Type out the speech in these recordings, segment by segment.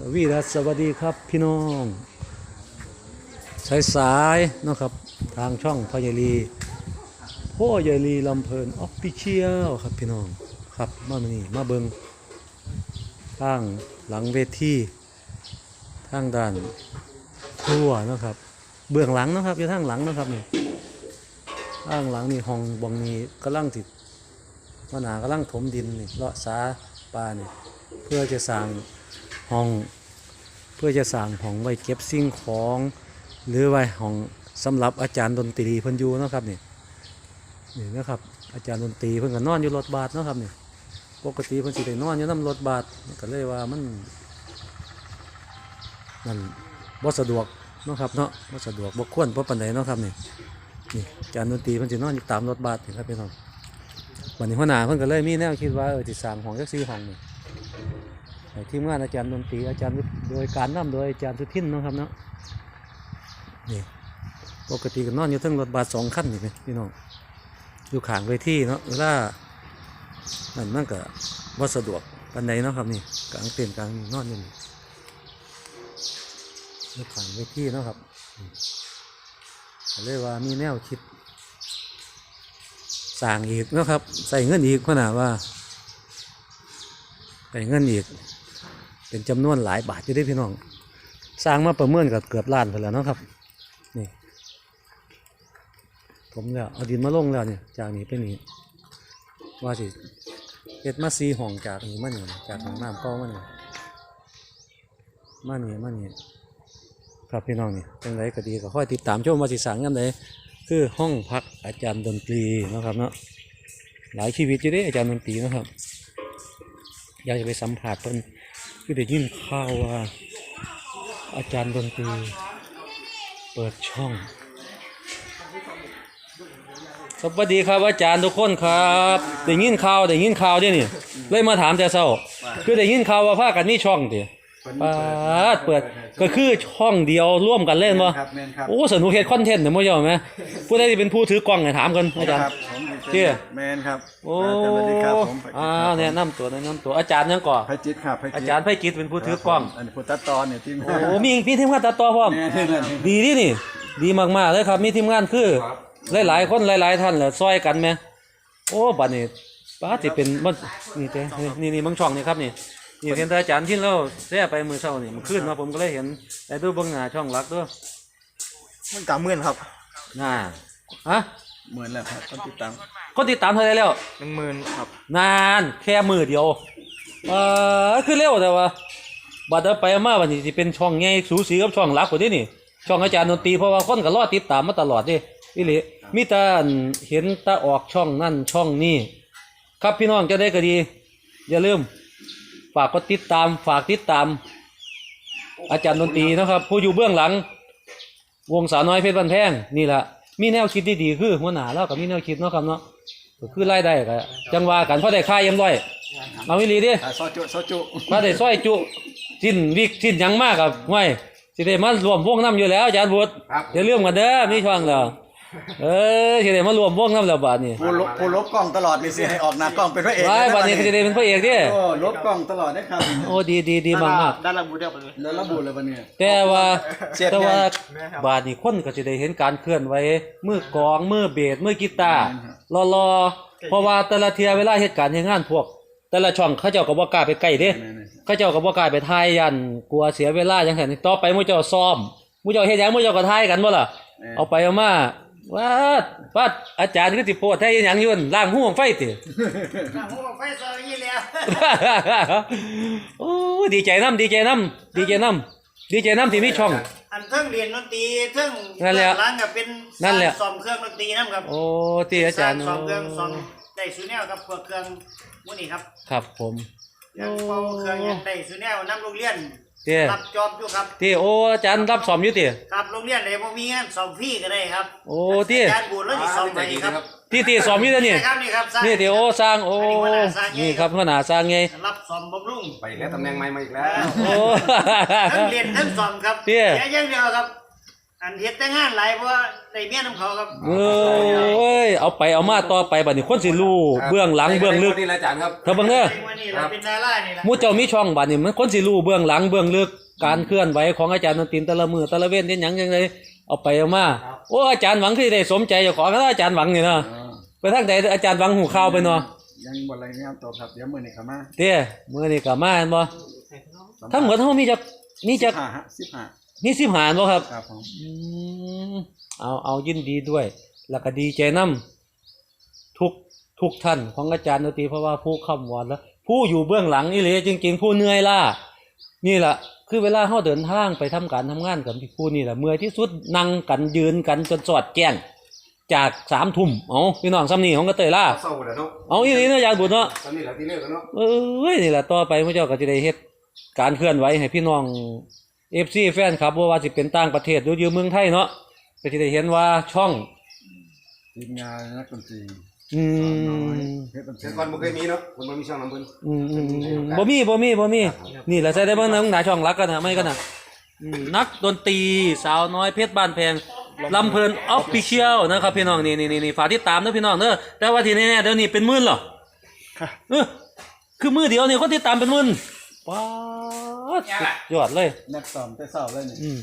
สวีดัสสวัสดีครับพี่น้องสายสายๆนะครับ ทางช่องพ่อใหญ่ลีพ่อใหญ่ลีลำเพลินออฟฟิเชียลครับพี่น้องครับมานี่มาเบิงทางหลังเวทีทางด้านครัวนะครับ เบื้องหลังนะครับอยู่ทางหลังนะครับนี่ทางหลังนี่ห้องบองนี้กำลังติดมานากำลังถมดินนี่เลาะสาปลานี่เพื่อจะสร้าง ห้อง เพื่อจะสร้างห้องไว้เก็บสิ่งของ หรือไว้ห้องสำหรับอาจารย์ดนตรีเพิ่นอยู่นะครับนี่นี่นะครับอาจารย์ดนตรีเพิ่นก็นอนอยู่รถบัสนะครับนี่ปกติเพิ่นสิได้นอนอยู่นํรถบัสก็เลยว่ามันนั่นบ่สะดวกนะครับเนาะบ่สะดวกบ่ควรบ่ปานใดเนาะครับนี่นี่อาจารย์ดนตรีเพิ่นสินอนอยู่ตามรถบัสนี่ครับพี่น้องวันนี้หัวหน้าเพิ่นก็เลยมีแนวคิดว่าเออสิสร้างห้องจัก4ห้องนี่ ทีมงานอาจารย์ดนตรีอาจารย์โดยการนำโดยอาจารย์สุทินนะครับเนาะนี่ปกติก็นอนอยู่ทั้งรถบัสสองคันนี่ไหมพี่น้องอยู่ขางเวทีเนาะเวลานั่นมันก็บ่สะดวกปานใดเนาะครับนี่กลางเต็นกลางนอนอยู่นี่อยู่ขางเวทีเนาะครับอืมก็เลยว่ามีแนวคิดสร้างอีกเนาะครับ ใส่เงินอีกขนาดว่าได้เงินอีก เป็นจำนวนหลายบาทอยู่ได้พี่น้อง สร้างมาประเมินกับเกือบล้านไปแล้วนะครับ นี่ผมแล้วเอาดินมาลงแล้วเนี่ยจากนี้ไปนี้ว่าสิเฮ็ดมาซีห้องจากนี้มานี่จากห้องน้ำเก่ามานี่มานี่มานี่ครับพี่น้องนี่จังไรก็ดีก็ค่อยติดตามชมว่าสิสร้างยังไงคือห้องพักอาจารย์ดนตรีนะครับเนาะหลายชีวิตอยู่ด้อาจารย์ดนตรีนะครับ อยากจะไปสัมผัสเพิ่น คือได้ยินข่าวว่า อาจารย์ดนตรีเปิดช่อง สวัสดีครับอาจารย์ทุกคนครับได้ยินข่าวได้ยินข่าวเด้นี่เลยมาถามแต่เช้าคือได้ยินข่าวว่าภาคกันมีช่องติ ปาดเปิดก็คือช่องเดียวร่วมกันเล่นบ่ครับแมนครับโอ้สนุกเฮ็ดคอนเทนต์เด้อบ่เจ้าแม่ผู้ใดที่เป็นผู้ถือกล้องให้ถามกันอาจารย์ครับผมเจ้แมนครับโอ้สวัสดีครับผมอ่าแนะนำตัวแนะนำตัวอาจารย์ยังก่อไพจิตรครับไพจิตอาจารย์ไพกิจเป็นผู้ถือกล้อง อันนี้ผู้ตัดตอนเนี่ยที่โอ้มีมีทีมงานตัดต่อพร้อม แมนนั่นดีดินี่ ดีมากๆเลยครับ มีทีมงานคือ หลายๆ คนหลาย ๆ ท่านแหละซอยกันไหมโอ้บัดนี้ป้าสิเป็นมันนี่เต้นี่นี่บางช่องนี่ครับนี่ นี่เห็นแต่อาจารย์ที่เราแซ่ไปมือเช้านี่มันขึ้นมาผมก็เลยเห็นแต่ดูเบางหน้าช่องหลักด้วยมันกำเมื่อนครับหน้าฮะเหมือนแล้วครับต้องติดตามคนติดตามเท่าไหรแล้วหนึ่งหมื่นครับ นานแค่มือเดียวเออคือเร็วแต่ว่าบัดเอาไปเอามาวันนี้สิเป็นช่องใหญ่สูสีกับช่องหลักกว่านี้นี่ ช่องอาจารย์ดนตรีเพราะว่าคนก็รอติดตามมาตลอดเดิอีหลีมีแต่อันเห็นตาออกช่องนั่นช่องนี้ครับพี่น้องจะได้ก็ดี อย่าลืมฝากกดติดตามฝากติดตาม อาจารย์ดนตรีนะครับ ผู้อยู่เบื้องหลัง วงสาวน้อยเพชรบันแพงนี่แหละมีแนวคิดดีๆคือหัวหน้าแล้วก็มีแนวคิดเนาะครับเนาะก็คือรายได้ก็จังว่ากันเพราะได้ค่าเยี่ยมร้อยเอาวิลีดิอ่าซอจุซอจุมาได้ซอยจุสิ้นวิกสิ้นหยังมากกับไม่สิได้มารวมวงน้ำอยู่แล้วอาจารย์บุตรอย่าลืมกันเด้อมีช่องแล้ว เออสิได้มารวมวงน้ำแล้วบาดนี้ผู้ลบผู้ลบกล้องตลอดนี่สิให้ออกหน้ากล้องเป็นพระเอกไว้บาดนี้สิได้เป็นพระเอกดิโอ้ลบกล้องตลอดได้ครับโอ้ดีดีดีมากมากด้านละบูเดียวไปเลยแล้วระบุเลยวันนี้ๆแต่ว่าเสียบแต่ว่าแม่บาดนี้คนก็จะได้เห็นการเคลื่อนไหวมือกลองมือเบสมือกีตาร์รอๆเพราะว่าแต่ละเทียเวลาเหตุการณ์เหตุงานพวก แต่ละช่องเขาเจ้าก็บ่กล้าไปใกล้เด้เข้าเจ้ากับบ่กล้ายไปทายยันกลัวเสียเวลาจังซั่นต่อไปมู่เจ้าซ้อมมู่เจ้าเฮ็ดหยังมู่เจ้าก็ทายกันบ่ล่ะเอาไปเอามา ว่าว่าอาจารย์คือสิโพดให้หยังอยู่นั่นล้างหูของไฟติหัวไฟซอยยี่แล้วโอ้ยดีใจนํดีใจนํดีใจนํดีใจนํที่มีช่อง อันเทิงเรียนดนตรีเทิงนั่นแหละร้านกับเป็นนั่นแหละซ่อมเครื่องดนตรีนํครับโอ้ที่อาจารย์ซ่อมเครื่องซ่อมได้ซูแนวกับพวกเครื่องมื้อนี้ครับครับผมยังเป่าเครื่องยังได้ซูแนวนํโรงเรียน ที่รับจอบอยู่ครับที่โอ้อาจารย์รับสอมอยู่ติครับโรงเรียนไหนบ่มีงานซ่อมฟรีก็ได้ครับโอ้ที่อาจารย์บูดแล้วสิซ่อมให้ครับที่ที่สอมอยู่เด้อนี่ครับนี่ครับสร้างนี่ที่โอ้สร้างโอ้อันนี้หัวหน้าสร้างไงนี่ครับหัวหน้าสร้างไงรับซ่อมบำรุงไปอีกแล้วตำแหน่งใหม่มาอีกแล้วโอ้ทั้งเรียนทั้งซ่อมครับเตี้ยแค่อย่างเดียวครับ อันเฮ็ดแต่งานหลายเพราะในเมียน้ำเขาครับเอ้ยเอาไปเอามาต่อไปบัดนี้คนสิรู้เบื้องหลังเบื้องลึกนี่ละอาจารย์ครับเธอเบิ่งเด้อนี่เป็นดารานี่ละมู่เจ้ามีช่องบัดนี้มันคนสิรู้เบื้องหลังเบื้องลึกการเคลื่อนไหวของอาจารย์นนตินแต่ละมือแต่ละเว้นเนี่ยหยังจังไดเอาไปเอามาโอ้อาจารย์หวังคือได้สมใจเจ้าของแล้วอาจารย์หวังนี่เนาะไปทางใดอาจารย์หวังหูข่าวไปเนาะยังบ่อะไรงานตอบครับเดี๋ยวมื้อนี้ก็มาเด้มื้อนี้ก็มาแม่นบ่ทั้งหมดเฮามีจักมีจัก15 15 นี่สิบหานบ่ครับครับผมเอาเอายินดีด้วย แล้วก็ดีใจนำ ทุกทุกท่านของอาจารย์นตรีเพราะว่าผู้ค้ำวอนแล้ว ผู้อยู่เบื้องหลังนี่เลยจริง ๆ ผู้เหนื่อยล่ะนี่แหละคือเวลาเขาเดินทางไปทำการทำงานกับพี่ผู้นี่แหละเมื่อที่สุดนั่งกันยืนกันจนสอดแก้งจากสามทุ่มเอาพี่น้องซ้ำนี่ของกระเตยล่ะเาแล้อาอีนี่เนาะยายบุญเนาะซ้ำนี่แหละที่เลิกกันเนาะเอ้ยนี่แหละต่อไปพระเจ้าก็จะได้เหตุการเคลื่อนไหวให้พี่น้อง เอฟซีแฟนครับบ่ว่าสิเป็นต่างประเทศหรืออยู่เมืองไทยเนาะก็จะได้เห็นว่าช่องทีมงานนักดนตรีอืมเฮ็ดดนตรีแต่ก่อนบ่เคยมีเนาะคนบ่มีช่องน้ำเพิ่นอืมอืมอืมบ่มีบ่มีบ่มีนี่แหละใส่ได้เบิ่งหนังหนาช่องรักกันนะไม่กันนะอืมนักดนตรีสาวน้อยเพชรบ้านแพงลำเพลินออฟฟิเชียลนะครับพี่น้องนี่นี่นี่นี่ฝากติดตามเด้อพี่น้องเด้อแต่ว่าทีนี้เนี่ยเดี๋ยวนี้เป็นหมื่นเหรอเออคือมือเดียวนี่คนติดตามเป็นหมื่นว้าว สุดยอดเลย นักซ้อมแต่เช้าเลยนี่อืม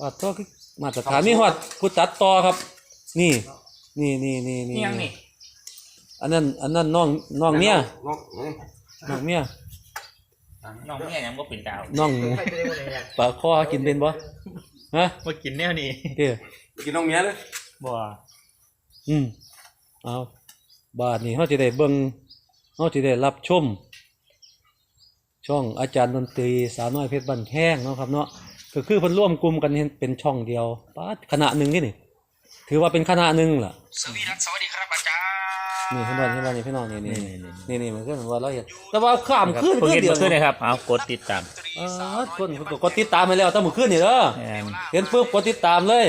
ปัดต่อคือมาตรฐานมีฮอดผู้ตัดต่อครับ นี่ นี่นี่นี่นี่ยังนี่อันนั้น อันนั้นน้องน้องเมียน้องเอ้ยน้องเมียน้องเมียยังบ่เป็นดาวน้องหมูปลาคอกินเป็นบ่ฮะบ่กินแนวนี้เด้อกินน้องเมียเลยบ่อืมเอาบาทนี้เฮาสิได้เบิ่งเฮาสิได้รับชม ช่องอาจารย์ดนตรีสาวน้อยเพชรบ้านแห้งเนาะครับเนาะก็คือเพิ่นร่วมกลุ่มกันเฮ็ดเป็นช่องเดียวปาดคณะหนึงนี่นี่ถือว่าเป็นคณะหนึงล่ะสวีดัสสวัสดีครับอาจารย์นี่เห็นบ่เห็นบ่นี่พี่น้องนี่นี่นี่นี่มันคือว่าเราเห็นแต่ว่าข้ามคืนเพิ่งคืนเห็นเดียวเมื่อคืนนะครับเอากดติดตามเออคนคนกดติดตามไปแล้วตั้งมื้อคืนนี่เด้อแม่นเห็นปุ๊บกดติดตามเลย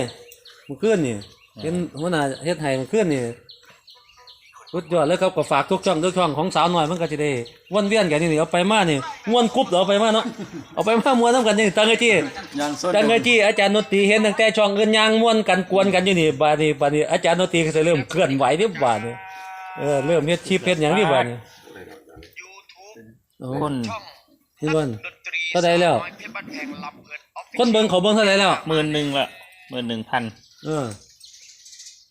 มื้อคืนนี่เห็นหัวหน้าเฮ็ดให้มื้อคืนนี่ สุดยอดเลยครับก็ฝากทุกช่องทุกช่องของสาวน้อยมันก็จะได้วนเวียนกันนี่นี่เอาไปมานี่ม่วนกรุ๊บเดี๋ยวเอาไปมาเนาะเอาไปมาม่วนนํกันนี่ตั้งไอ้ที่ยางส้นตั้งไอ้ที่อาจารย์ดนตรีเห็นตั้งแต่ช่องอื่นย่างม่วนกันกวนกันอยู่นี่บาดนี้บาดนี้อาจารย์ดนตรีก็จะเริ่มเคลื่อนไหวนี่บาดนี้เออเริ่มเฮ็ดชีพเฮ็ดหยังนี่บาดนี้โอ้คนนี่บ่นเท่าใดแล้ว คนเบิ่งเขาเบิ่งเท่าใดแล้วหมื่นหนึ่งละหมื่นหนึ่งพันเออ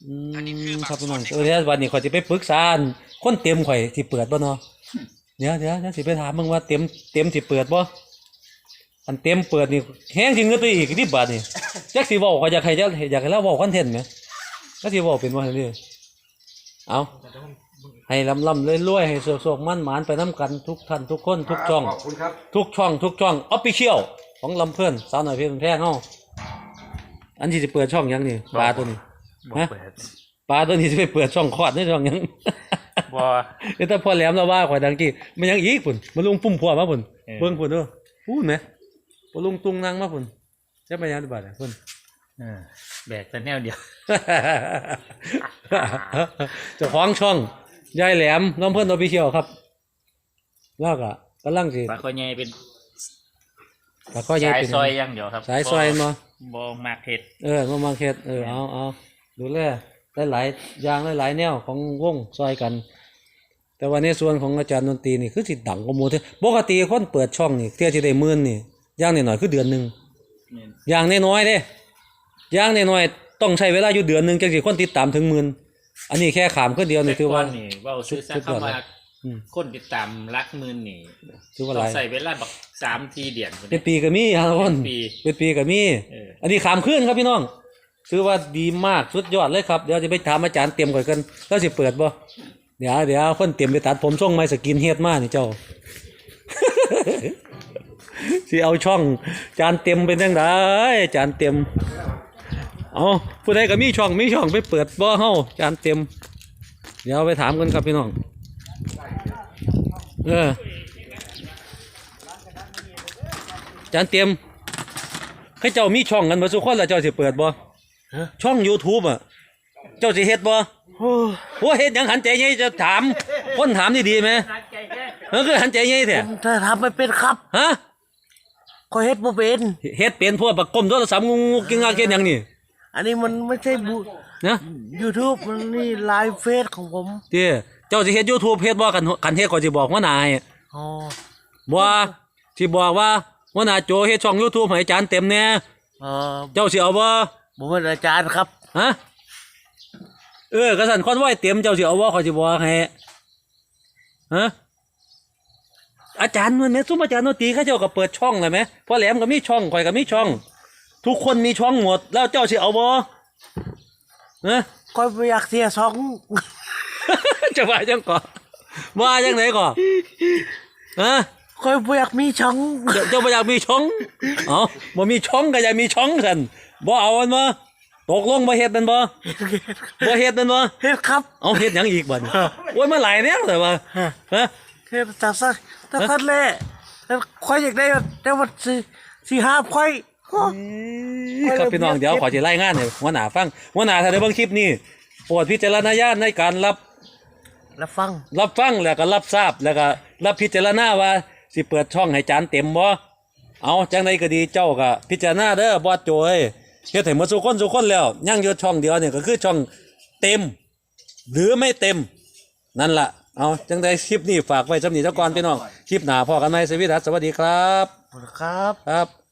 อืมครับพี่น้องเออเดี๋ยววันนี้ข่อยสิไปปรึกษาอันคนเต็มข่อยสิเปิดบ่เนาะเดี๋ยวเดี๋ยวเดี๋ยวสิไปถามมึงว่าเต็มเต็มสิเปิดบ่อันเต็มเปิดนี่แฮงสิเงินไปอีกที่บาทนี่จักสิเว้าข่อยอยากให้จักอยากให้เราเว้าคอนเทนต์แหมจักสิเว้าเป็นบ่นี่เอาให้ลำลำรวยๆให้โศกๆมั่นหมานไปน้ำกันทุกท่านทุกคนทุกช่อง ขอบคุณครับ ทุกช่อง ทุกช่องออฟฟิเชียลของลำเพื่อนสาวหน่อยเพียงแพงเฮาอันที่จะเปิดช่องหยังนี่ปลาตัวนี้ บ่ฮะเปิดปลาตัวนี้จะไปเปิดช่องคลอดในช่องหยังบ่เดี๋ยวถ้าพ่อแหลมเราว่าข่อยดังกี้มันยังอีกพุ่นมาลุงปุ่มพัวมาพุ่นเออเบิ่งพุ่นเด้อพูดไหมมาลุงตุงนางมาพุ่นจะไปยังดีบาดอะพุ่นเออแบกแต่แนวเดียวเจ้าของช่องยายแหลมน้องเพื่อนออฟฟิเชียลครับแล้วก็กำลังสิปลาคอใหญ่เป็นแล้วก็ยายสายเป็นซอยอย่างเดียวครับสายซอยมาบ่มากเฮ็ดเออมามาเฮ็ดเออเอาเอา ดูแลหลายๆอย่างหลายๆแนวของวงซอยกัน แต่ว่าในส่วนของอาจารย์ดนตรีนี่คือสิดังกว่าหมู่เด้อปกติคนเปิดช่องนี่เที่ยสิได้หมื่นนี่อย่างน้อยๆคือเดือนหนึงแม่นอย่างน้อยๆเด้อย่างน้อยๆต้องใช้เวลาอยู่เดือนหนึงจังสิคนติดตามถึงหมื่นอันนี้แค่ขามคือเดียวนี่ถือว่า แต่ก่นนี่เว้าซื้อซะสุดยอดคำว่าอืม คนติดตามรักหมื่นนี่ถือว่าหต้อลางยใส่เวลาบัก3ทีเดือนพุ่นเป็นปีก็มีครับทุกคนเป็นปี เป็นปีก็มี เออ อันนี้ขามขึ้นครับพี่น้อง ถือว่าดีมากสุดยอดเลยครับเดี๋ยวจะไปถามอาจารย์เตรียมก่อนกันแล้วสิเปิดบ่เดี๋ยวเดี๋ยวคนเตรียมไปตัดผมส่งไม้สกินเฮดมากนี่เจ้าสิเอาช่องจานเต็มเป็นจังไดจานเต็มเอาผู้ใดก็มีช่องมีช่องไปเปิดบ่เฮาจานเต็ม เดี๋ยวไปถามกันครับพี่น้องเออจานเต็มให้เจ้ามีช่องกันบ่สุกคนล้วเจ้าสิเปิดบ่ ช่อง YouTube อะ เจ้าสิเฮ็ดบ่โอ้เฮ็ดหยังหันใจใหญ่จะถาม คนถามนี่ดีไหมเออคือหันใจใหญ่แท้ถ้าทำไม่เป็นครับ ฮะก็เฮ็ดบ่เป็นเฮ็ดเป็นพวกประกลมโทรศัพท์งูๆกินงาเกินหยังนี่ อันนี้มันไม่ใช่บูนะ YouTube มันนี่ไลฟ์เฟซของผมเด้เจ้าสิเฮ็ด YouTube เฮ็ดบ่กันกันเฮ็ดก็สิบอกหัวหน้าให้อ๋อบ่สิบอกว่าหัวหน้าโจเฮ็ดช่อง YouTube ให้อาจารย์เต็มแน่เออเจ้าสิเอาบ่ ผมเป็นอาจารย์ครับ ฮะ เออกระสันคอนไว้เต็มเจ้าสิเอาบ่ขอยสิบอกให้ฮะ อาจารย์มันเนี่ยซุมอาจารย์ดนตรีเขาเจ้าก็เปิดช่องเลยไหมพ่อแหลมก็มีช่องข่อยก็มีช่อง ทุกคนมีช่องหมด แล้วเจ้าสิเอาบ่ฮะ ก็ไม่อยากเสียสอง จะว่าจังก่อว่าจังไหนก่อฮะ ก็ไม่อยากมีช่อง เจ้าเจ้าบ่อยากมีช่อง เอ้าบ่มีช่องก็อยากมีช่องซั่น บ่เอามันบ่ตกลงบ่เฮ็ดมันบ่บ่เฮ็ดมันบ่เฮ็ดครับ เอาเฮ็ดหยังอีกบัดนี้โอ้ยมาหลายแนวเลยว่าฮะเฮ็ดแต่สักแต่สักแหละแต่ค่อยอยากได้แต่ว่าสิสิห้ามค่อยครับพี่น้องเดี๋ยวขอสิรายงานให้หัวหน้าฟังหัวหน้าถ้าได้เบิ่งคลิปนี้โปรดพิจารณญาณในการรับแล้วฟัง รับฟังแล้วก็รับทราบแล้วก็รับพิจารณาว่าสิเปิดช่องให้จานเต็มบ่เอาจังไดก็ดีเจ้าก็พิจารณาเด้อบอสโจเอ้ย เฮ็ดให้หมดสุคนสุคนแล้วยังอยู่ช่องเดียวเนี่ยก็คือช่องเต็ม หรือไม่เต็ม นั่นล่ะเอาจังไดคลิปนี้ฝากไว้สำนีเจ้าก่อนพี่น้องคลิปหน้าพอกันไหมสวัสดีครับสวัสดีครับ ครับ ครับ